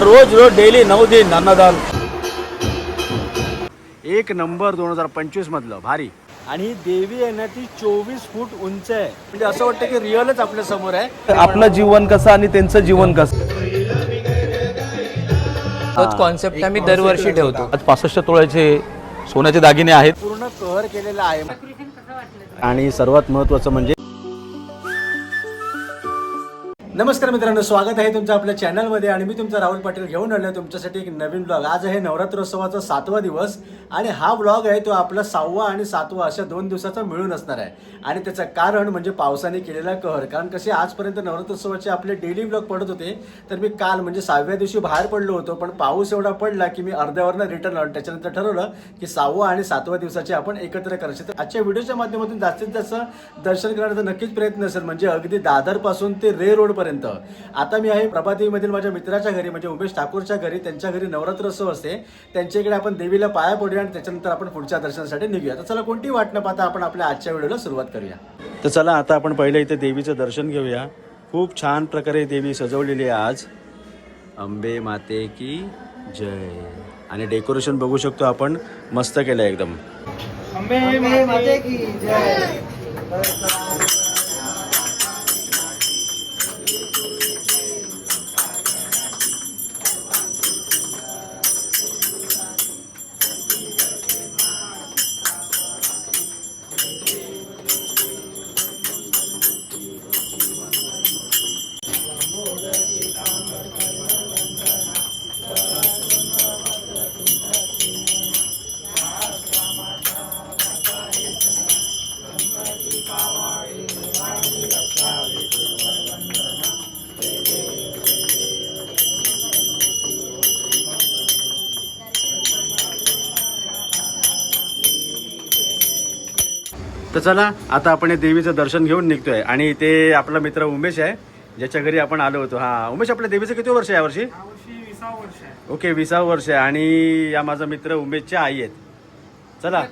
रोज रोज daily नऊ दिन अन्नदान एक नंबर दोन हजार पंचवीस मधलं भारी. आणि ही देवी आहे ना ती चोवीस फूट उंच आहे. म्हणजे असं वाटतं की रिअलच आपल्यासमोर आहे. आपलं जीवन कसं आणि त्यांचं जीवन कसं? तोच कॉन्सेप्ट आम्ही दरवर्षी ठेवतो. आज पासष्ट तोळ्याचे सोन्याचे दागिने आहेत. पूर्ण कहर केलेला आहे. आणि सर्वात महत्वाचं म्हणजे नमस्कार मित्रांनो स्वागत आहे तुमचं आपल्या चॅनलमध्ये आणि मी तुमचा राहुल पाटील घेऊन आलो तुमच्यासाठी एक नवीन ब्लॉग आज आहे नवरात्रोत्सवाचा सातवा दिवस आणि हा ब्लॉग आहे तो आपला सहावा आणि सातवा अशा दोन दिवसाचा मिळून असणार आहे. आणि त्याचं कारण म्हणजे पावसाने केलेला कहर. कारण कसे आजपर्यंत नवरात्रोत्सवाचे आपले डेली ब्लॉग पडत होते तर मी काल म्हणजे सहाव्या दिवशी बाहेर पडलो होतो पण पाऊस एवढा पडला की मी अर्ध्यावरनं रिटर्न आलो. त्याच्यानंतर ठरवलं की सहावा आणि सातव्या दिवसाचे आपण एकत्र करायचे. तर आजच्या व्हिडिओच्या माध्यमातून जास्तीत जास्त दर्शन करण्याचा नक्कीच प्रयत्न असेल. म्हणजे अगदी दादरपासून ते रे रोड पर्यंत आता मी आहे प्रभादेवीमधील माझ्या मित्राच्या घरी म्हणजे उमेश ठाकूरच्या घरी. त्यांच्या घरी नवरात्रोत्सव असते. त्यांच्याकडे आपण देवीला पाया पडूया आणि त्याच्यानंतर आपण पुढच्या दर्शनासाठी निघूया. तर चला कोणती वाट न पाहता आपण आपल्या आजच्या व्हिडिओला सुरुवात करूया. तर चला आता आपण पहिले इथे देवीचं दर्शन घेऊया. खूप छान प्रकारे देवी सजवलेली आहे आज. अंबे माते की जय. आणि डेकोरेशन बघू शकतो आपण. मस्त केलं आहे एकदम तर चला आता आपण हे देवीचं दर्शन घेऊन निघतोय. आणि इथे आपला मित्र उमेश आहे ज्याच्या घरी आपण आलो होतो. हा उमेश आपल्या देवीचं किती वर्ष आहे यावर्षी ओके विसावं वर्ष आहे. आणि या माझा मित्र उमेशच्या आई आहेत. चला.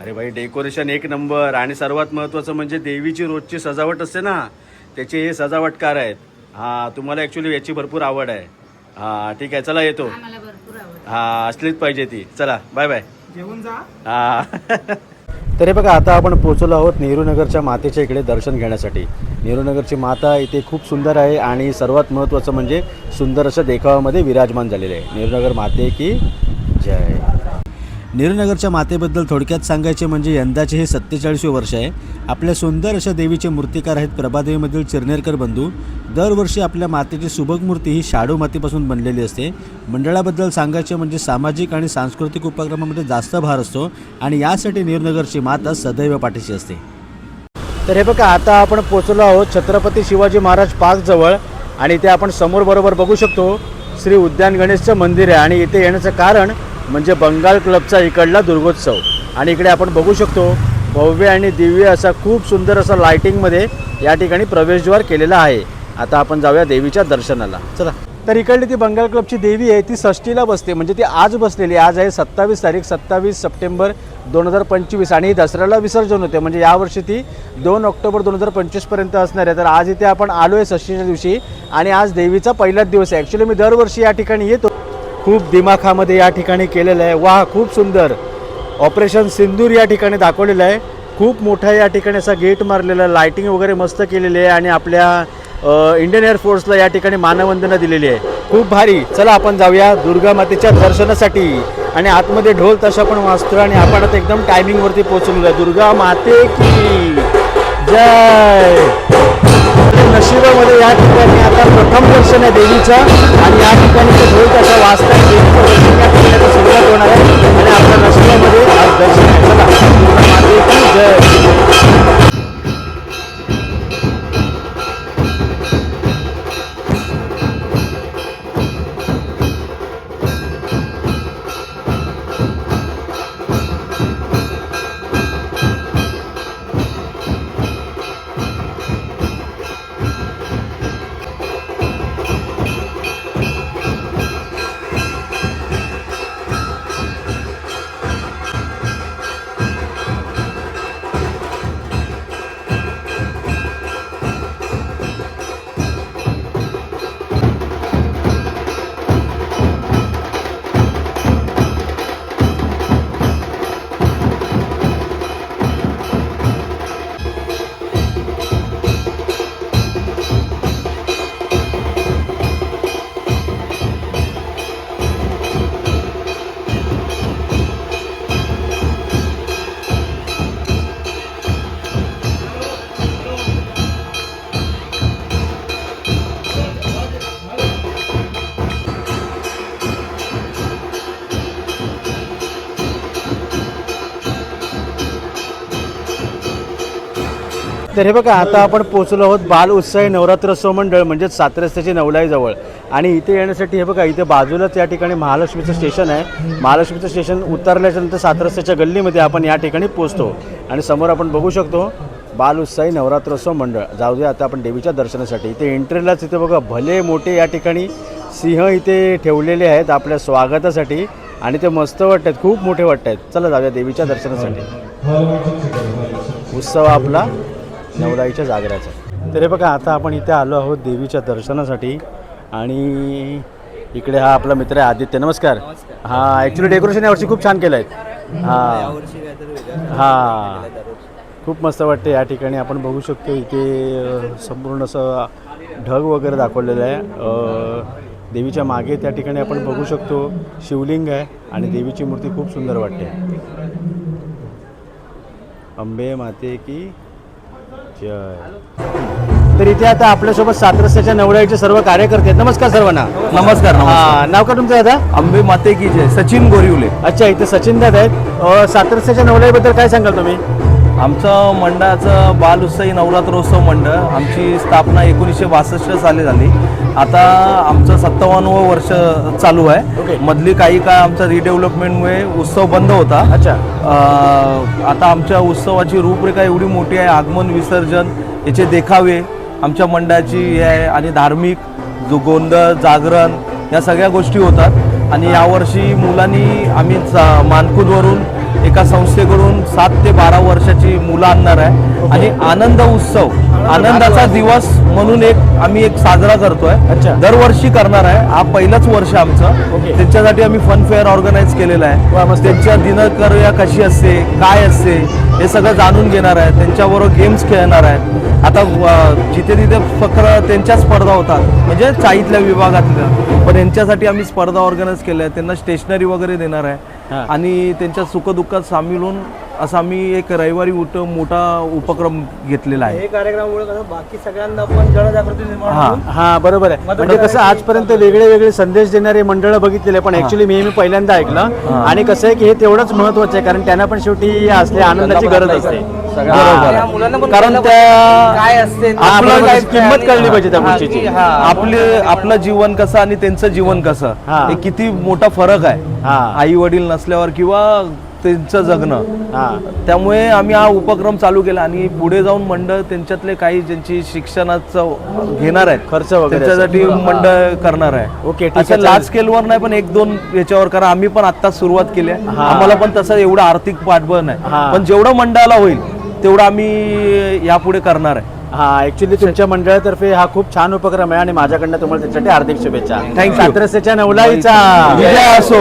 अरे भाई डेकोरेशन एक नंबर. आणि सर्वात महत्वाचं म्हणजे देवीची रोजची सजावट असते ना त्याचे हे सजावटकार आहेत. हा तुम्हाला ऍक्च्युली याची भरपूर आवड आहे. हा ठीक आहे चला येतो. हा असलीच पाहिजे ती. चला बाय बाय घेऊन जा. हा. तरी बघा आता आपण पोहोचलो आहोत नेहरूनगरच्या मातेच्या इकडे दर्शन घेण्यासाठी. नेहरूनगरची माता इथे खूप सुंदर आहे आणि सर्वात महत्त्वाचं म्हणजे सुंदर अशा देखावामध्ये विराजमान झालेले आहे. नेहरूनगर माते की जय. नेहरूनगरच्या मातेबद्दल थोडक्यात सांगायचे म्हणजे यंदाचे हे सत्तेचाळीसवे वर्ष आहे. आपल्या सुंदर अशा देवीचे मूर्तिकार आहेत प्रभादेवीमधील चिरनेरकर बंधू. दरवर्षी आपल्या मातेची सुबक मूर्ती ही शाडू मातीपासून बनलेली असते. मंडळाबद्दल सांगायचे म्हणजे सामाजिक आणि सांस्कृतिक उपक्रमामध्ये जास्त भार असतो आणि यासाठी नेहरूनगरची माता सदैव पाठीशी असते. तर हे बघा आता आपण पोचलो आहोत छत्रपती शिवाजी महाराज पार्कजवळ आणि इथे आपण समोर बरोबर बघू शकतो. श्री उद्यान गणेशचं मंदिर आहे आणि इथे येण्याचं कारण म्हणजे बंगाल क्लबचा इकडला दुर्गोत्सव. आणि इकडे आपण बघू शकतो भव्य आणि दिव्य असा खूप सुंदर असा लायटिंगमध्ये या ठिकाणी प्रवेशद्वार केलेला आहे. आता आपण जाऊया देवीच्या दर्शनाला. चला. तर इकडली ती बंगाल क्लबची देवी आहे ती षष्टीला बसते. म्हणजे ती आज बसलेली आज आहे सत्तावीस तारीख सत्तावीस सप्टेंबर दोन हजार पंचवीस. आणि दसऱ्याला विसर्जन होते. म्हणजे यावर्षी ती दोन ऑक्टोबर दोन हजार पंचवीसपर्यंत असणार आहे. तर आज इथे आपण आलो आहे षष्टीच्या दिवशी. आणि आज देवीचा पहिलाच दिवस आहे. ॲक्च्युली मी दरवर्षी या ठिकाणी येतो. खूप दिमाखामध्ये या ठिकाणी केलेलं आहे. वा खूप सुंदर. ऑपरेशन सिंदूर या ठिकाणी दाखवलेलं आहे. खूप मोठा या ठिकाणी असा गेट मारलेला आहे. लायटिंग वगैरे मस्त केलेली आहे आणि आपल्या इंडियन एअरफोर्सला या ठिकाणी मानवंदना दिलेली आहे. खूप भारी. चला आपण जाऊया दुर्गा मातेच्या दर्शनासाठी. आणि आतमध्ये ढोल तशा पण वाजतो आणि आपण आता एकदम टायमिंगवरती पोहोचलेलो आहे. दुर्गा माते की जय! नशिबामध्ये या ठिकाणी आता प्रथम दर्शन आहे देवीचं. आणि या ठिकाणी ते ढोल तशा वाचता देवीचं दर्शन या ठिकाणी सुरुवात होणार आहे. आणि आपल्या नशिबामध्ये आज दर्शन आहे. जय. तर हे बघा आता आपण पोहोचलो आहोत बाल उत्साही नवरात्रोत्सव मंडळ म्हणजेच सात रस्त्याची नवलाई जवळ आणि इथे येण्यासाठी हे बघा इथे बाजूलाच या ठिकाणी महालक्ष्मीचं स्टेशन आहे. महालक्ष्मीचं स्टेशन उतरल्याच्या नंतर सात रस्त्याच्या गल्लीमध्ये आपण या ठिकाणी पोहोचतो. आणि समोर आपण बघू शकतो बाल उत्साही नवरात्रोत्सव मंडळ. जाऊ दे आता आपण देवीच्या दर्शनासाठी. इथे एंट्रीलाच इथे बघा भले मोठे या ठिकाणी सिंह इथे ठेवलेले आहेत आपल्या स्वागतासाठी. आणि ते मस्त वाटत आहेत खूप मोठे वाटत आहेत चला जाऊया देवीच्या दर्शनासाठी. उत्सव आपला नवराईच्या जागराचा. तर हे बघा आता आपण इथे आलो आहोत देवीच्या दर्शनासाठी आणि इकडे हा आपला मित्र आहे आदित्य. नमस्कार. हा ॲक्च्युली डेकोरेशन यावर्षी खूप छान केलं आहे हां. हां. खूप मस्त वाटते या ठिकाणी. आपण बघू शकतो इथे संपूर्ण असं ढग वगैरे दाखवलेलं आहे. अ, देवीच्या मागे त्या ठिकाणी आपण बघू शकतो शिवलिंग आहे आणि देवीची मूर्ती खूप सुंदर वाटते. अंबे माते की तर इथे आता आपल्यासोबत सात रस्त्याच्या नवराईचे सर्व कार्यकर्ते आहेत. नमस्कार सर्वांना. नमस्कार नमस्कार. हा नाव का तुमचं दादा? अंबे माते की जय सचिन गोरिवले. अच्छा इथे सचिन दादा आहेत. अ, सात रस्त्याच्या नवराईबद्दल काय सांगाल तुम्ही? आमचं मंडळाचं बाल उत्सवी नवरात्रोत्सव मंडळ आमची स्थापना एकोणीसशे बासष्ट साली झाली. आता आमचं सत्तावन्नवं वर्ष चालू. आहे. मधली काही काळ आमचा रिडेव्हलपमेंटमुळे उत्सव बंद होता. अच्छा. आता आमच्या उत्सवाची रूपरेखा एवढी मोठी आहे आगमन विसर्जन याचे देखावे आमच्या मंडळाची हे आहे आणि धार्मिक जो गोंधळ जागरण या सगळ्या गोष्टी होतात. आणि यावर्षी मुलांनी आम्ही मानकुदवरून एका संस्थेकडून सात ते बारा वर्षाची मुलं आणणार आहे आणि आनंद उत्सव आनंदाचा दिवस म्हणून एक आम्ही एक साजरा करतोय अच्छा. दरवर्षी करणार आहे हा पहिलाच वर्ष आमचं. त्यांच्यासाठी आम्ही फन फेअर ऑर्गनाईज केलेलं आहे. त्यांच्या दिनकर्या कशी असते काय असते हे सगळं जाणून घेणार आहे त्यांच्याबरोबर गेम्स खेळणार आहेत आता जिथे तिथे फक्त त्यांच्या स्पर्धा होतात म्हणजे चाळीतल्या विभागातल्या पण यांच्यासाठी आम्ही स्पर्धा ऑर्गनाईज केल्या आहेत त्यांना स्टेशनरी वगैरे देणार. आहे आणि त्यांच्या सुखदुःखात सामील होऊन असं आम्ही एक रविवारी उठ मोठा उपक्रम घेतलेला आहे. कार्यक्रमामुळे कसं बाकी सगळ्यांना पण जनजागृती निर्माण हा होऊन हा बरोबर आहे. म्हणजे कसं आजपर्यंत वेगळे वेगळे संदेश देणारे मंडळ बघितलेले पण ऍक्च्युली मी मी पहिल्यांदा ऐकलं. आणि कसं आहे की हे तेवढंच महत्वाचं आहे कारण त्यांना पण शेवटी असल्या आनंदाची गरज असते. मुलांना पण कारण कळलं त्या काय असते आपलं बरोबर. काय किंमत कळली पाहिजे त्या हा, गोष्टीची. हा, आपले आपलं जीवन कसं आणि त्यांचं जीवन कसं हा. हे किती मोठा फरक आहे. हा. आई वडील नसल्यावर किंवा त्यांचं जगणं. हा. त्यामुळे आम्ही हा उपक्रम चालू केला आणि पुढे जाऊन मंडळ त्यांच्यातले काही ज्यांची शिक्षणाचं घेणार आहेत खर्च वगैरे त्यांच्यासाठी मंडळ करणार आहे. ओके, ठीक आहे, असं चालेल. लार्ज स्केलवर नाही पण एक दोन याच्यावर कारण आम्ही पण आता सुरुवात केली आहे. आम्हाला पण तसं एवढं आर्थिक पाठबळ. नाही. पण जेवढं मंडळाला होईल तेवढं आम्ही यापुढे करणार आहे. हा ऍक्च्युली तुमच्या मंडळातर्फे हा खूप छान उपक्रम आहे आणि माझ्याकडनं तुम्हाला त्याच्यासाठी हार्दिक शुभेच्छा. You. सातरस्याच्या नवलाईचा. विजय असो.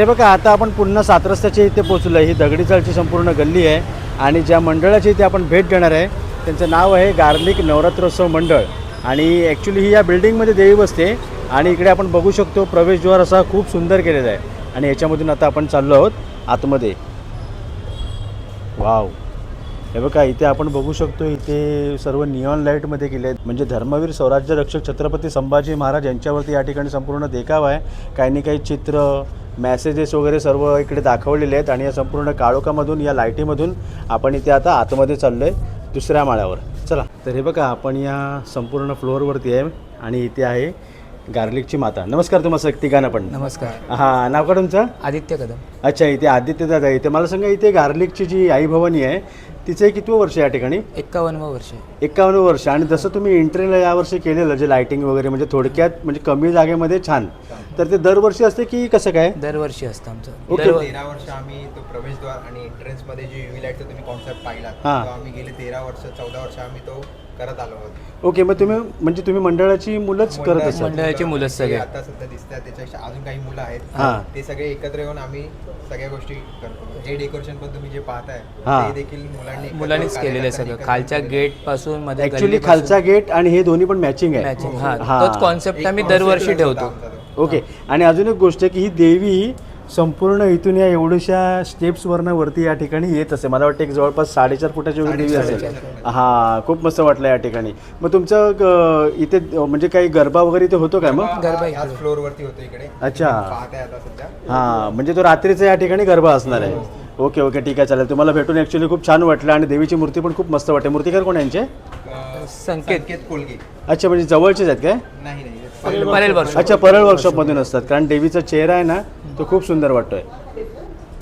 हे बघा आता आपण पुन्हा सात रस्त्याच्या इथे पोहोचलो ही दगडी चालची संपूर्ण गल्ली आहे आणि ज्या मंडळाची इथे आपण भेट देणार आहे त्यांचं नाव आहे गार्लिक नवरात्रोत्सव मंडळ. आणि ॲक्च्युली ही या बिल्डिंगमध्ये देवी बसते आणि इकडे आपण बघू शकतो प्रवेशद्वार असा खूप सुंदर केलेला आहे. आणि याच्यामधून आता आपण चाललो आहोत आतमध्ये. वाव. हे बघा इथे आपण बघू शकतो इथे सर्व नियॉन लाईटमध्ये केले आहेत. म्हणजे धर्मवीर स्वराज्य रक्षक छत्रपती संभाजी महाराज यांच्यावरती या ठिकाणी संपूर्ण देखावा आहे. काही ना काही चित्र मॅसेजेस वगैरे सर्व इकडे दाखवलेले आहेत आणि या संपूर्ण काळोखामधून या लाईटीमधून आपण इथे आता आतमध्ये चाललो आहे दुसऱ्या माळ्यावर. चला तर हे बघा आपण या संपूर्ण फ्लोअरवरती आहे आणि इथे आहे गार्लिकची माता. नमस्कार तुम्हाला तिघांना पण. नमस्कार. हां नाव का तुमचं? आदित्य कदम. अच्छा इथे आदित्य दादा इथे मला सांगा इथे गार्लिकची जी आई भवानी आहे तिचं हे कितवं वर्ष आहे या ठिकाणी? एक्कावन्नवं वर्ष. एकावन्न वर्ष. आणि जसं तुम्ही इंटरला यावर्षी केलेलं जे लायटिंग वगैरे म्हणजे थोडक्यात म्हणजे कमी जागेमध्ये छान. तर ते दरवर्षी असते की कसं काय? दरवर्षी असतं आमचं. ओके. तेरा वर्ष आम्ही तो प्रवेशद्वार आणि एंट्रन्समध्ये जे युव्ही लाईटचा तुम्ही कॉन्सेप्ट पाहिलात हा. तो आम्ही गेले तेरा वर्ष चौदा वर्ष आम्ही तो करत आलो आहोत. ओके मग तुम्ही म्हणजे तुम्ही मंडळाची मुलंच करत असाल. मंडळाची मुलंच जे सगळे. आता सध्या दिसतात त्याच्यापेक्षा अजून काही मुलं हा. आहेत ते सगळे एकत्र येऊन आम्ही सगळ्या गोष्टी करतो. हे डेकोरेशन पण तुम्ही जे पाहताय हा. ते देखील मुलांनी एकत्र- मुलांनीच केलेलं आहे सगळं. खालच्या गेटपासून मध्ये ऍक्च्युली खालचा गेट आणि हे दोन्ही पण मॅचिंग आहे. मॅचिंग हा. हा. तोच कॉन्सेप्ट एक आम्ही concept दरवर्षी होता ठेवतो. आमचा तो. ओके. आणि अजून एक गोष्ट आहे की ही देवी संपूर्ण इथून या एवढ्याशा स्टेप्सवरनं वरती या ठिकाणी येत असे मला वाटतं एक जवळपास साडेचार फुटाची वगैरे देवी असेल. हां खूप मस्त वाटलं या ठिकाणी. मग तुमचं इथे म्हणजे काही गरबा वगैरे इथे होतो काय मग? गरबा याच फ्लोअर वरती होतो इकडे. अच्छा. हां म्हणजे तो रात्रीचा या ठिकाणी गरबा असणार आहे. ओके ओके ठीक आहे चालेल. तुम्हाला भेटून ॲक्च्युली खूप छान वाटलं आणि देवीची मूर्ती पण खूप मस्त वाटते मूर्तिकार कोण यांचे? संकेत. संकेत कोलगे अच्छा म्हणजे जवळचेच आहेत काय? नाही नाही. परेल वर्ष अच्छा परळ वर्कशॉपमधून असतात. कारण देवीचा चेहरा आहे ना तो खूप सुंदर वाटतोय.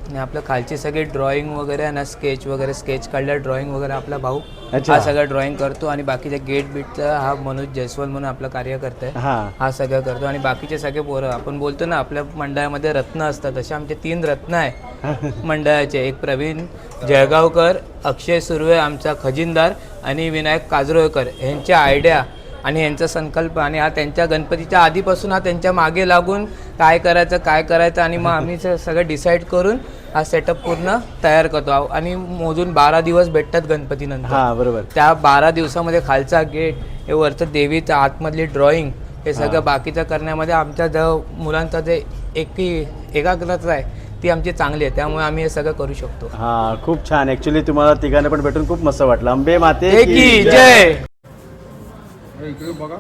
आणि आपलं खालची सगळी ड्रॉइंग वगैरे ना स्केच वगैरे स्केच काढल्या ड्रॉइंग वगैरे आपला भाऊ अच्छा. हा सगळं ड्रॉइंग करतो आणि बाकीच्या गेट बीटचा हा मनोज जयस्वाल म्हणून आपला कार्यकर्ता आहे. हां. हा सगळं करतो आणि बाकीचे सगळे पोरं आपण बोलतो ना आपल्या मंडळामध्ये रत्न असतात. असे आमचे तीन रत्न आहे मंडळाचे. एक प्रवीण जळगावकर अक्षय सुर्वे आमचा खजिनदार आणि विनायक काजरोळकर. यांच्या आयडिया आणि यांचा संकल्प आणि हा त्यांच्या गणपतीच्या आधीपासून हा त्यांच्या मागे लागून काय करायचं काय करायचं आणि मग आम्ही सगळं डिसाईड करून हा सेटअप पूर्ण तयार करतो. आणि मोजून बारा दिवस भेटतात गणपतीनंतर. हां बरोबर. त्या बारा दिवसामध्ये खालचा गेट हे वरचं देवीचं आतमधली ड्रॉइंग हे सगळं बाकीचं करण्यामध्ये आमच्या जो मुलांचा जे एकी एकाग्रता आहे ती आमची चांगली आहे. त्यामुळे आम्ही हे सगळं करू शकतो. हां खूप छान. ॲक्च्युली तुम्हाला तिघांना पण भेटून खूप मस्त वाटलं. अंबे माते की जय. इकडे बघा.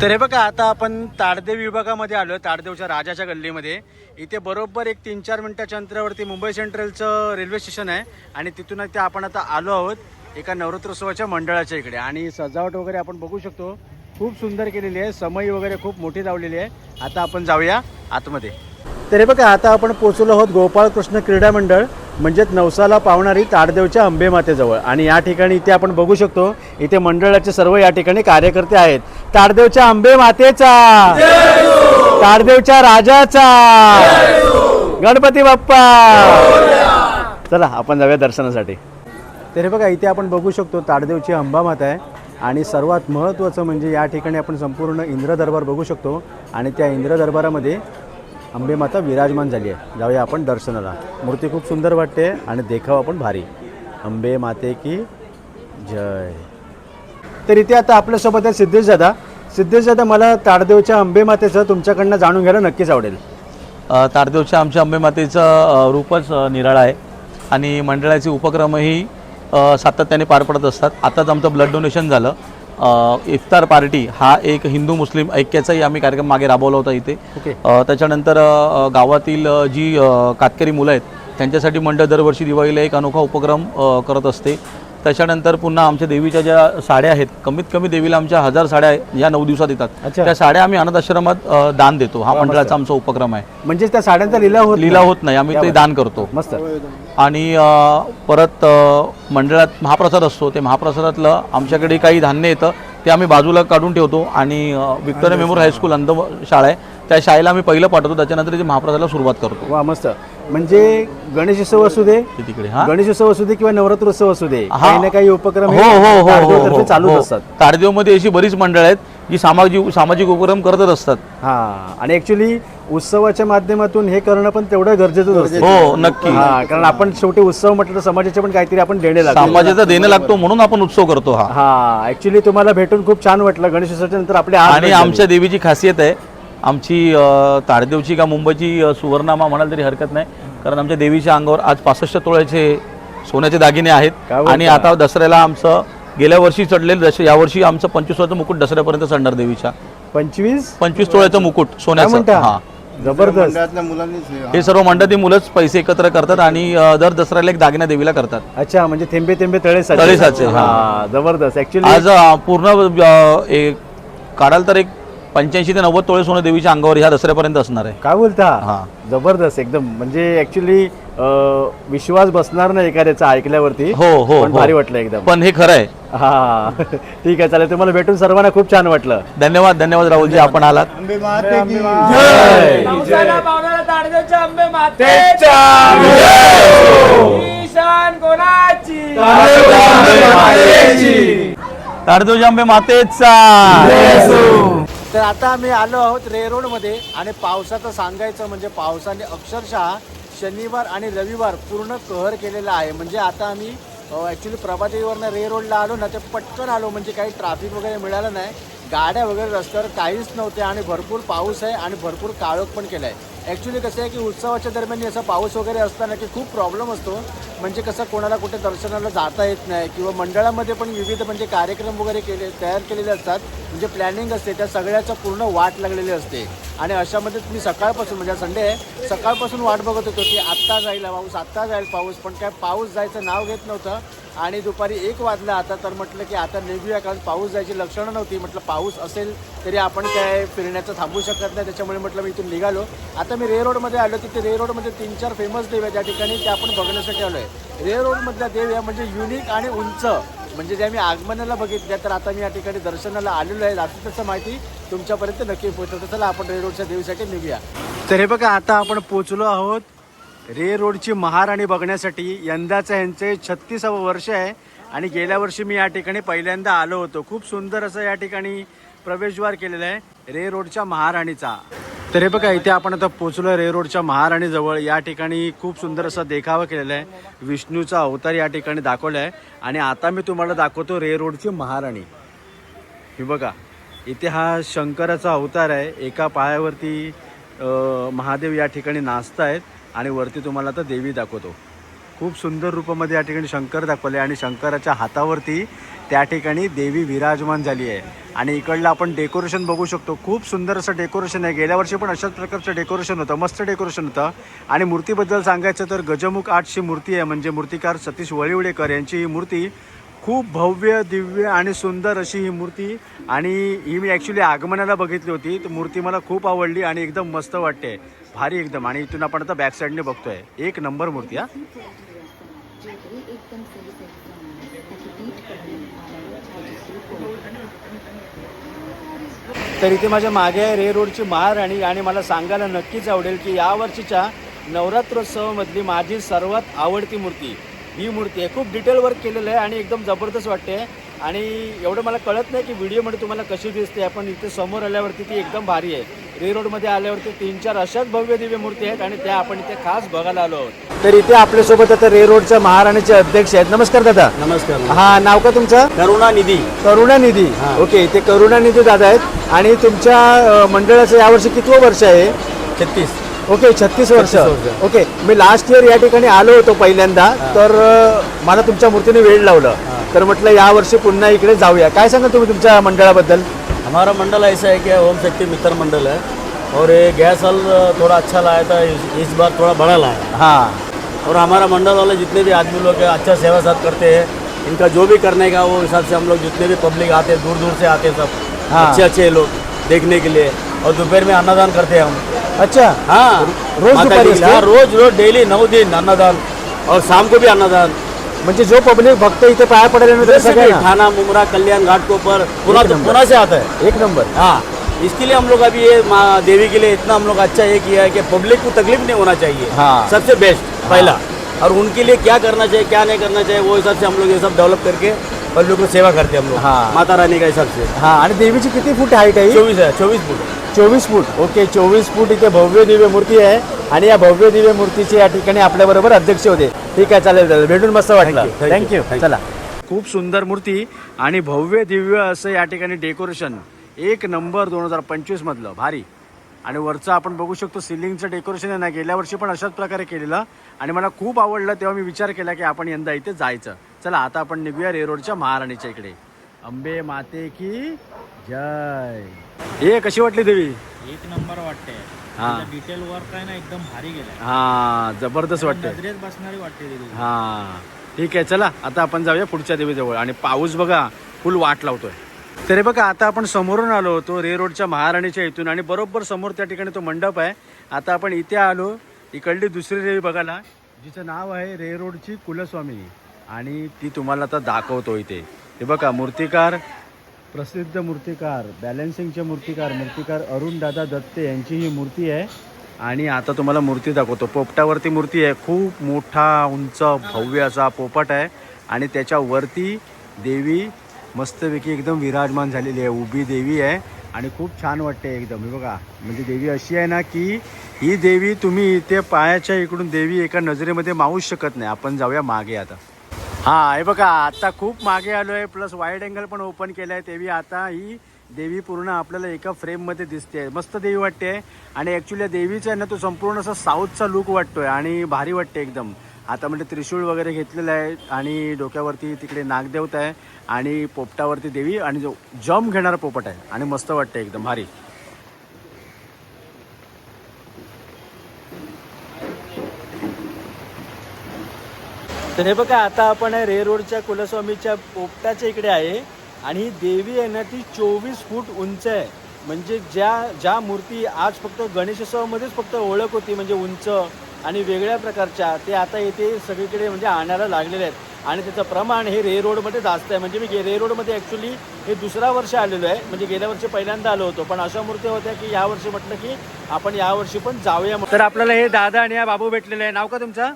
तर हे बघा आता आपण ताडदेव विभागामध्ये आलो ताडदेवच्या राजाच्या गल्लीमध्ये. इथे बरोबर एक तीन चार मिनिटाच्या अंतरावरती मुंबई सेंट्रलचं रेल्वे स्टेशन आहे आणि तिथून ते आपण आता आलो आहोत एका नवरात्रोत्सवाच्या मंडळाच्या इकडे. आणि सजावट वगैरे आपण बघू शकतो. खूप सुंदर केलेली आहे समई वगैरे खूप मोठी लावलेली आहे. आता आपण जाऊया आतमध्ये. तरी बघा आता आपण पोचलो आहोत गोपाळकृष्ण क्रीडा मंडळ म्हणजेच नवसाला पावणारी ताडदेवच्या अंबे मातेजवळ. आणि या ठिकाणी इथे आपण बघू शकतो इथे मंडळाचे सर्व या ठिकाणी कार्यकर्ते आहेत. ताडदेवच्या अंबे मातेचा! ताडदेवच्या राजाचा! गणपती बाप्पा! चला आपण जाऊया दर्शनासाठी. तरी बघा इथे आपण बघू शकतो ताडदेवची अंबामाता आहे. आणि सर्वात महत्त्वाचं म्हणजे या ठिकाणी आपण संपूर्ण इंद्र दरबार बघू शकतो. आणि त्या इंद्र दरबारामध्ये आंबेमाता विराजमान झाली आहे. जाऊया आपण दर्शनाला. मूर्ती खूप सुंदर वाटते आणि देखावा पण भारी. अंबे माते की जय. तर इथे आता आपल्यासोबत आहे सिद्धेश दादा. सिद्धेश दादा मला ताडदेवच्या अंबे मातेचं तुमच्याकडनं जाणून घ्यायला नक्कीच आवडेल. ताडदेवच्या आमच्या अंबे मातेचं रूपच निराळा आहे. आणि मंडळाचे उपक्रमही सातत्याने पार पडत असतात. आताच आमचं ब्लड डोनेशन झालं. इफ्तार पार्टी हा एक हिंदू मुस्लिम ऐक्याचाही आम्ही कार्यक्रम मागे राबवला होता इथे. त्याच्यानंतर गावातील जी कातकरी मुलं आहेत त्यांच्यासाठी मंडळ दरवर्षी दिवाळीला एक अनोखा उपक्रम करत असते. त्याच्यानंतर पुन्हा आमच्या देवीच्या ज्या साड्या आहेत कमीत कमी देवीला आमच्या हजार साड्या या नऊ दिवसात येतात. त्या साड्या आम्ही अनाथ आश्रमात दान देतो. हा मंडळाचा आमचा उपक्रम आहे. म्हणजे त्या साड्यांचा लिलाव होत लिलाव होत नाही. आम्ही ते दान करतो. मस्त. आणि परत मंडळात महाप्रसाद असतो. ते महाप्रसादातलं आमच्याकडे काही धान्य येतं ते आम्ही बाजूला काढून ठेवतो. आणि अ, व्हिक्टोरिया मेमोरियल हायस्कूल अंध शाळा आहे. त्या शाळेला आम्ही पहिलं पाठवतो. त्याच्यानंतर ते महाप्रसादाला सुरुवात करतो. वा मस्त. म्हणजे गणेशोत्सव असू दे तिकडे हा? गणेशोत्सव असू दे किंवा नवरात्रोत्सव असू दे हा. काही ना काही उपक्रम हो हो हो हो हो चालूच हो. असतात. ताडदेवमध्ये अशी बरीच मंडळ आहेत जी सामाजिक सामाजिक उपक्रम करतच असतात. हा आणि ऍक्च्युली उत्सवाच्या माध्यमातून हे करणं पण तेवढं गरजेचं असतं. हो नक्की. हा कारण आपण शेवटी उत्सव म्हटलं तर समाजाचे पण काहीतरी आपण देणे लागतो. समाजाचा देणं लागतो म्हणून आपण उत्सव करतो हा. हा ऍक्च्युली तुम्हाला भेटून खूप छान वाटलं गणेशोत्सवाच्या नंतर आपले आज आणि भेट झाली. आमच्या देवीची खासियत आहे आमची ताडदेवची का मुंबईची सुवर्णामा म्हणाल तरी हरकत नाही. कारण आमच्या देवीच्या अंगावर आज पासष्ट तोळ्याचे सोन्याचे दागिने आहेत? आणि आता दसऱ्याला आमचं गेल्या वर्षी चढलेलं दश यावर्षी आमचं पंचवीसचं मुकुट दसऱ्यापर्यंत चढणार देवीच्या. पंचवीस? पंचवीस तोळ्याचं मुकुट सोन्याचं. हा. जबरदस्त. हे सर्व मंडळातील मुलंच पैसे एकत्र करतात आणि दर दसऱ्याला एक दागिना देवीला करतात. अच्छा म्हणजे थेंबे थेंबे तळे साचे. तळे साचे, हा. जबरदस्त. ऍक्च्युली आज पूर्ण एक काढाल तर एक पंच्याऐंशी ते नव्वद तोळे सोनं देवीच्या अंगावर ह्या दसऱ्यापर्यंत असणार आहे. काय बोलता? हा. जबरदस्त एकदम. म्हणजे ऍक्च्युली विश्वास बसणार नाही एखाद्याचा ऐकल्यावरती. हो हो पण हो. भारी वाटलं एकदम. पण हे खरं आहे. हा. ठीक आहे चालेल. तुम्हाला भेटून सर्वांना खूप छान वाटलं. धन्यवाद धन्यवाद राहुलजी आपण आलात. पावणारा ताडदेवच्या ईशान कोणाची? ताडदेव जांबे मातेचा. तर आता आम्ही आलो आहोत रे रोडमध्ये आणि पावसाचं सांगायचं म्हणजे पावसाने अक्षरशः शनिवार आणि रविवार पूर्ण कहर केलेला आहे. म्हणजे आता आम्ही ॲक्च्युली प्रभादेवीवरनं रे रोडला आलो ना ते पटकन आलो म्हणजे काही ट्रॅफिक वगैरे मिळालं नाही. गाड्या वगैरे रस्त्यावर काहीच नव्हते आणि भरपूर पाऊस आहे आणि भरपूर काळोख पण केला आहे ॲक्च्युली कसं आहे की उत्सवाच्या दरम्यान असा पाऊस वगैरे असताना की खूप प्रॉब्लेम असतो. म्हणजे कसं कोणाला कुठे दर्शनाला जाता येत नाही किंवा मंडळामध्ये पण विविध म्हणजे कार्यक्रम वगैरे केले तयार केलेले असतात. म्हणजे प्लॅनिंग असते त्या सगळ्याचं पूर्ण वाट लागलेली असते. आणि अशामध्ये मी सकाळपासून म्हणजे संडे आहे सकाळपासून वाट बघत होतो की आत्ता जाईल पाऊस आत्ता जाईल पाऊस. पण काय पाऊस जायचं नाव घेत नव्हतं. आणि दुपारी एक वाजला आता तर म्हटलं की आता निघूया कारण पाऊस जायची लक्षणं नव्हती. म्हटलं पाऊस असेल तरी आपण काय फिरण्याचं थांबू शकत नाही. त्याच्यामुळे म्हटलं मी इथून निघालो. आता मी रे रोडमध्ये आलो तिथे रे रोडमध्ये तीन चार फेमस देव आहे त्या ठिकाणी ते आपण बघण्यासाठी आलो आहे. रे रोडमधल्या देव या म्हणजे युनिक आणि उंच. म्हणजे जे मी आगमनाला बघितल्या तर आता मी या ठिकाणी दर्शनाला आलेलो आहे. जास्तीत तसं माहिती तुमच्यापर्यंत नक्की पोहोचवतो. चला आपण रे रोडच्या देवीसाठी निघूया. तर हे बघा आता आपण पोचलो आहोत रे रोडची महाराणी बघण्यासाठी यंदाचं यांचे छत्तीसावं वर्ष आहे. आणि गेल्या वर्षी मी या ठिकाणी पहिल्यांदा आलो होतो. खूप सुंदर असं या ठिकाणी प्रवेशद्वार केलेलं आहे. रे रोडच्या महाराणीचा. तर हे बघा इथे आपण आता पोचलो रे रोडच्या महाराणीजवळ या ठिकाणी खूप सुंदर असा देखावा केलेला आहे. विष्णूचा अवतार या ठिकाणी दाखवला आहे. आणि आता मी तुम्हाला दाखवतो रे रोडची महाराणी. हे बघा इथे हा शंकराचा अवतार आहे. एका पायावरती महादेव या ठिकाणी नाचत आहेत आणि वरती तुम्हाला आता देवी दाखवतो. खूप सुंदर रूपामध्ये या ठिकाणी शंकर दाखवले आणि शंकराच्या हातावरती त्या ठिकाणी देवी विराजमान झाली आहे. आणि इकडलं आपण डेकोरेशन बघू शकतो. खूप सुंदर असं डेकोरेशन आहे. गेल्या वर्षी पण अशाच प्रकारचं डेकोरेशन होतं. मस्त डेकोरेशन होतं. आणि मूर्तीबद्दल सांगायचं तर गजमुख आर्टची मूर्ती आहे. म्हणजे मूर्तिकार सतीश वळिवडेकर यांची ही मूर्ती खूप भव्य दिव्य आणि सुंदर अशी ही मूर्ती. आणि ही मी ॲक्च्युली आगमनाला बघितली होती. तर मूर्ती मला खूप आवडली आणि एकदम मस्त वाटते. भारी एकदम. आणि इथून आपण आता बॅक साईडने बघतोय. एक नंबर मूर्ती हा. तर इथे माझ्या मागे आहे रे रोडची महाराणी आणि मला सांगायला नक्कीच आवडेल की यावर्षीच्या नवरात्रोत्सवामधली माझी सर्वात आवडती मूर्ती ही मूर्ती आहे. खूप डिटेल वर्क केलेलं आहे आणि एकदम जबरदस्त वाटते. आणि एवढं मला कळत नाही की व्हिडिओमध्ये तुम्हाला कशी दिसते. आपण इथे समोर आल्यावरती ती एकदम भारी आहे. रे रोडमध्ये आल्यावरती तीन चार अशाच भव्य दिव्य मूर्ती आहेत आणि त्या आपण इथे खास बघायला आलो आहोत. तर इथे आपल्यासोबत आता रे रोडच्या महाराणीचे अध्यक्ष आहेत. नमस्कार दादा. नमस्कार हा नाव का तुमचं? करुणानिधी. करुणानिधी. ओके ते करुणानिधी दादा आहेत. आणि तुमच्या मंडळाचं यावर्षी कितवं वर्ष आहे? छत्तीस. ओके छत्तीस वर्ष. ओके मी लास्ट इयर या ठिकाणी आलो होतो पहिल्यांदा. तर मला तुमच्या मूर्तीने वेळ लावलं. तर म्हटलं या वर्षी पुन्हा इकडे जाऊया. काय सांगा तुम्ही तुमच्या मंडळाबद्दल? हमारा मंडल ऐसा है कि ओम शक्ति मित्र मंडल है और ये गया साल थोड़ा अच्छा लाया था इस, बार थोड़ा बड़ा लाया। हां। और हमारा मंडल वाले जितने भी आदमी लोग हैं अच्छा सेवा साथ करते हैं इनका जो भी करने का वो हिसाब से हम लोग जितने भी पब्लिक आते हैं दूर दूर से आते हैं सब। हाँ। अच्छे अच्छे लोग देखने के लिए। और दोपहर में अन्नदान करते हैं हम। अच्छा। हाँ। रोज? हाँ, रोज रोज डेली नौ दिन अन्नदान और शाम को भी अन्नदान। म्हणजे जो पब्लिक फक्त इथे पाया थाना मुमरा कल्याण घाट के ऊपर पुनः से आता है एक नंबर. हाँ. इसके लिए हम लोग अभी ये देवी के लिए इतना हम लोग अच्छा ये किया है कि पब्लिक को तकलीफ नहीं होना चाहिए। हाँ। सबसे बेस्ट पहला। और उनके लिए क्या करना चाहिए क्या नहीं करना चाहिए वो हिसाब से हम लोग ये सब डेवलप करके पब्लिक को सेवा करते हैं हम लोग। हाँ। माता रानी का हिसाब से। हां. आणि देवीची किती फूट हाईट आहे ही? चौबीस है चौबीस फुट. चोवीस फूट. ओके चोवीस फूट इथे भव्य दिव्य मूर्ती आहे. आणि या भव्य दिव्य मूर्तीचे या ठिकाणी आपल्या बरोबर अध्यक्ष होते. ठीक आहे चालेल चालेल. भेटून मस्त वाटलं. थँक्यू. चला. खूप सुंदर मूर्ती आणि भव्य दिव्य असं या ठिकाणी डेकोरेशन. एक नंबर दोन हजार पंचवीस मधलं भारी. आणि वरचं आपण बघू शकतो सिलिंगचं डेकोरेशन आहे ना गेल्या वर्षी पण अशाच प्रकारे केलेलं. आणि मला खूप आवडलं तेव्हा मी विचार केला की आपण यंदा इथे जायचं. चला आता आपण निघूया रे रोडच्या महाराणीच्या इकडे. अंबे माते की जय. हे कशी वाटली देवी? एक नंबर वाटते. हा. डिटेल वर्क आहे ना एकदम भारी गेलाय. हा जबरदस्त वाटते नजरेत बसणारी वाटते ती देवी. हा. ठीक आहे चला आता आपण जाऊया पुढच्या देवीजवळ. आणि पाऊस बघा फुल वाट लावतोय. तरी बघा आता आपण समोरून आलो होतो रे रोडच्या महाराणीच्या इथून. आणि बरोबर समोर त्या ठिकाणी तो मंडप आहे. आता आपण इथे आलो इकडली दुसरी देवी बघायला जिचं नाव आहे रे रोडची कुलस्वामिनी आणि ती तुम्हाला आता दाखवतो इथे. हे बघा मूर्तिकार प्रसिद्ध मूर्तिकार बॅलेन्सिंगचे मूर्तिकार मूर्तिकार अरुण दादा दत्ते यांची ही मूर्ती आहे. आणि आता तुम्हाला मूर्ती दाखवतो. पोपटावरती मूर्ती आहे. खूप मोठा उंच भव्य असा पोपट आहे. आणि त्याच्यावरती देवी मस्तपैकी एकदम विराजमान झालेली आहे. उभी देवी आहे. आणि खूप छान वाटते एकदम. हे बघा म्हणजे देवी अशी आहे ना की ही देवी तुम्ही इथे पायाच्या इकडून देवी एका नजरेमध्ये मावूच शकत नाही. आपण जाऊया मागे आता. हा हे बघा आता खूप मागे आलोय प्लस वाईड अँगल पण ओपन केलाय तेवी आता ही देवी पूर्ण आपल्याला एका फ्रेममध्ये दिसते. मस्त देवी वाटते. आणि ऍक्च्युली देवीचा आहे ना तो संपूर्ण असा साऊथचा लुक वाटतोय आणि भारी वाटते एकदम. आता म्हणजे त्रिशूळ वगैरे घेतलेलं आहे आणि डोक्यावरती तिकडे नागदेवता आहे आणि पोपटावरती देवी आणि जो जम घेणारा पोपट आहे. आणि मस्त वाटते एकदम भारी. तर हे बघा आता आपण रे रोडच्या कुलस्वामीच्या पोपटाच्या इकडे आहे आणि ही देवी आहे ना ती चोवीस फूट उंच आहे. म्हणजे ज्या ज्या मूर्ती आज फक्त गणेशोत्सवामध्येच फक्त ओळख होती म्हणजे उंच आणि वेगळ्या प्रकारच्या ते आता येथे सगळीकडे म्हणजे आणायला लागलेले आहेत. आणि त्याचं प्रमाण हे रे रोडमध्ये जास्त आहे. म्हणजे मी गे रे रोडमध्ये ॲक्च्युली हे दुसरा वर्ष आलेलो आहे. म्हणजे गेल्या वर्षी पहिल्यांदा आलो होतो. पण अशा मूर्ती होत्या की या वर्षी म्हटलं की आपण या वर्षी पण जाऊया तर आपल्याला हे दादा आणि या बाबू भेटलेले आहे नाव का तुमचं?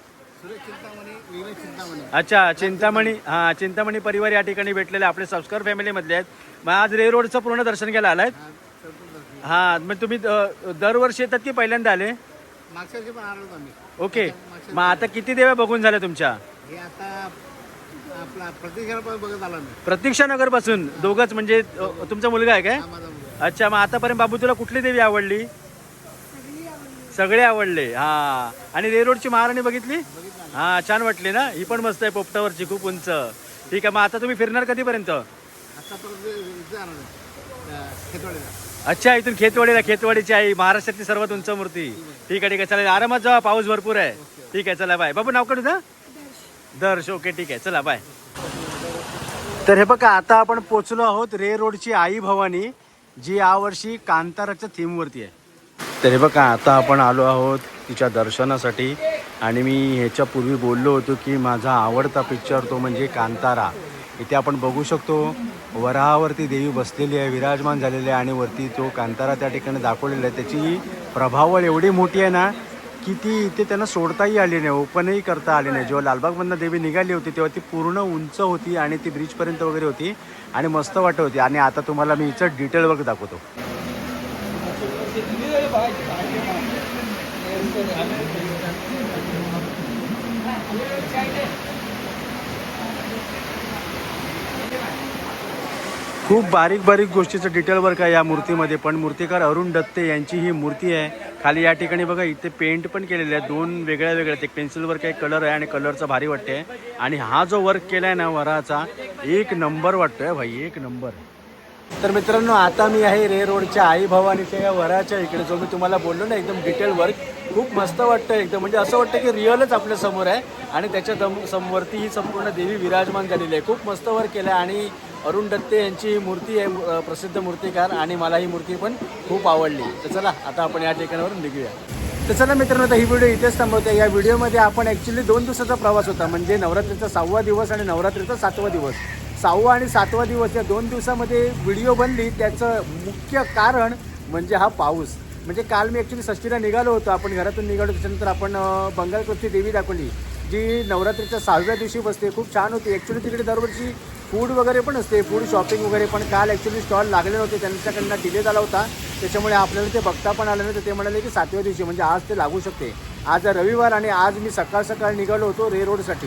अच्छा चिंतामणी हा चिंतामणी परिवार या ठिकाणी भेटलेले आपले सबस्क्राईब फॅमिलीमधले आहेत. मग आज रे रोडचं पूर्ण दर्शन घ्यायला आलाय. हा मग तुम्ही दरवर्षी येतात की पहिल्यांदा आले? ओके. मग आता किती देव्या बघून झाल्या तुमच्या? प्रतीक्षा नगरपासून? दोघच म्हणजे तुमचा मुलगा आहे काय? अच्छा मग आतापर्यंत बाबू तुला कुठली देवी आवडली? सगळे आवडले. हा. आणि रे रोडची महाराणी बघितली. हा छान वाटली ना? ही पण मस्त आहे पोपटावरची खूप उंच. ठीक आहे मग आता तुम्ही फिरणार कधीपर्यंत? आता परत इथं जाणार आहे, अं, खेतवाडीला. अच्छा इथून खेतवाडीला खेतवाडीची आई महाराष्ट्रातली सर्वात उंच मूर्ती. ठीक आहे ठीक आहे चालेल आरामात जावा पाऊस भरपूर आहे. ठीक आहे चला बाय. बाबू नाव काढू तुझं दर्श. ओके ठीक आहे चला बाय. तर हे बघा आता आपण पोचलो आहोत रे रोडची आई भवानी जी यावर्षी कांताराच्या थीमवरती आहे. तर हे बघा आता आपण आलो आहोत तिच्या दर्शनासाठी. आणि मी ह्याच्यापूर्वी बोललो होतो की माझा आवडता पिक्चर तो म्हणजे कांतारा. इथे आपण बघू शकतो वराहावरती देवी बसलेली आहे विराजमान झालेली आहे आणि वरती तो कांतारा त्या ठिकाणी दाखवलेला आहे. त्याची प्रभावळ एवढी मोठी आहे ना की ती इथे त्यांना सोडताही आली नाही ओपनही करता आली नाही. जेव्हा लालबागमधनं देवी निघाली होती तेव्हा ती पूर्ण उंच होती आणि ती ब्रिजपर्यंत वगैरे होती आणि मस्त वाटत होती. आणि आता तुम्हाला मी हिचं डिटेल वर्क दाखवतो. खूप बारीक बारीक गोष्टीचं डिटेल वर्क आहे या मूर्तीमध्ये पण मूर्तिकार अरुण दत्ते यांची ही मूर्ती आहे. खाली या ठिकाणी बघा इथे पेंट पण केलेले आहे दोन वेगळ्या वेगळ्या ते एक पेन्सिल वर्क आहे कलर आहे आणि कलरचा भारी वाटते आणि हा जो वर्क केला आहे ना वराचा एक नंबर वाटतोय भाई एक नंबर तर मित्रांनो आता मी आहे रे रोडच्या आई भवानीच्या या वराच्या इकडे जो मी तुम्हाला बोललो ना एकदम डिटेल वर्क खूप मस्त वाटतं एकदम. म्हणजे असं वाटतं की रिअलच आपल्यासमोर आहे आणि त्याच्या दम समवरती ही संपूर्ण देवी विराजमान झालेली आहे. खूप मस्त वर्क केलं आहे आणि अरुण दत्ते यांची ही मूर्ती आहे प्रसिद्ध मूर्तिकार आणि मला ही मूर्ती पण खूप आवडली. तर चला आता आपण या ठिकाणावरून निघूया. तर चला मित्रांनो आता ही व्हिडिओ इथेच थांबवते या व्हिडिओमध्ये आपण ॲक्च्युली दोन दिवसाचा प्रवास होता म्हणजे नवरात्रीचा सहावा दिवस आणि नवरात्रीचा सातवा दिवस. सहावा आणि सातवा दिवस या दोन दिवसामध्ये व्हिडिओ बनली. त्याचं मुख्य कारण म्हणजे हा पाऊस. म्हणजे काल मी ॲक्च्युली षष्टीला निघालो होतो. आपण घरातून निघालो त्याच्यानंतर आपण अं, बंगालकडची देवी दाखवली जी नवरात्रीच्या सहाव्या दिवशी बसते. खूप छान होती. ॲक्च्युली तिकडे दरवर्षी फूड वगैरे पण असते. फूड शॉपिंग वगैरे पण काल ॲक्च्युली स्टॉल लागले होते. त्यांच्याकडनं डिले झाला होता. त्याच्यामुळे आपल्याला ते बघता पण आलं नाही. तर ते म्हणाले की सातव्या दिवशी म्हणजे आज ते लागू शकते. आज रविवार आणि आज मी सकाळ सकाळ निघालो होतो रे रोडसाठी.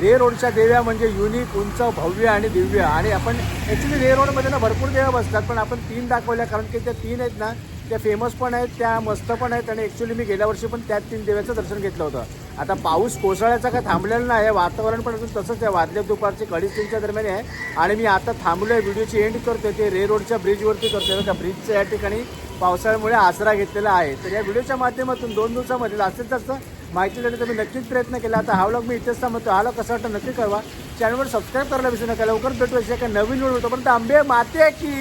रे रोडच्या देव्या म्हणजे युनिक उंच भव्य आणि दिव्य. आणि आपण ॲक्च्युली रे रोडमध्ये ना भरपूर देव्या बसतात पण आपण तीन दाखवल्या कारण की त्या तीन आहेत ना त्या फेमस पण आहेत त्या मस्त पण आहेत आणि ॲक्च्युली मी गेल्या वर्षी पण त्या तीन देव्याचं दर्शन घेतलं होतं. आता पाऊस कोसळायचा काय थांबलेला नाही आहे वातावरण पण अजून तसंच आहे. वादल्या दुपारची अडीच तीनच्या दरम्यान आहे. आणि मी आता थांबलो आहे व्हिडिओची एंड करते ते रे रोडच्या ब्रिजवरती करतोय. त्या ब्रिजच्या या ठिकाणी पावसाळ्यामुळे आसरा घेतलेला आहे. तर या व्हिडिओच्या माध्यमातून दोन दिवसामध्ये जास्तीत जास्त माहिती देण्याचा मी नक्कीच प्रयत्न केला. आता हा व्लॉग मी इथेच थांबतो हा व्लॉग कसा वाटतं नक्की कळवा. चॅनलवर सबस्क्राईब करायला विसरू नका. लवकर भेटू अशा एका नवीन व्हिडिओ तोपर्यंत आंबे माते की.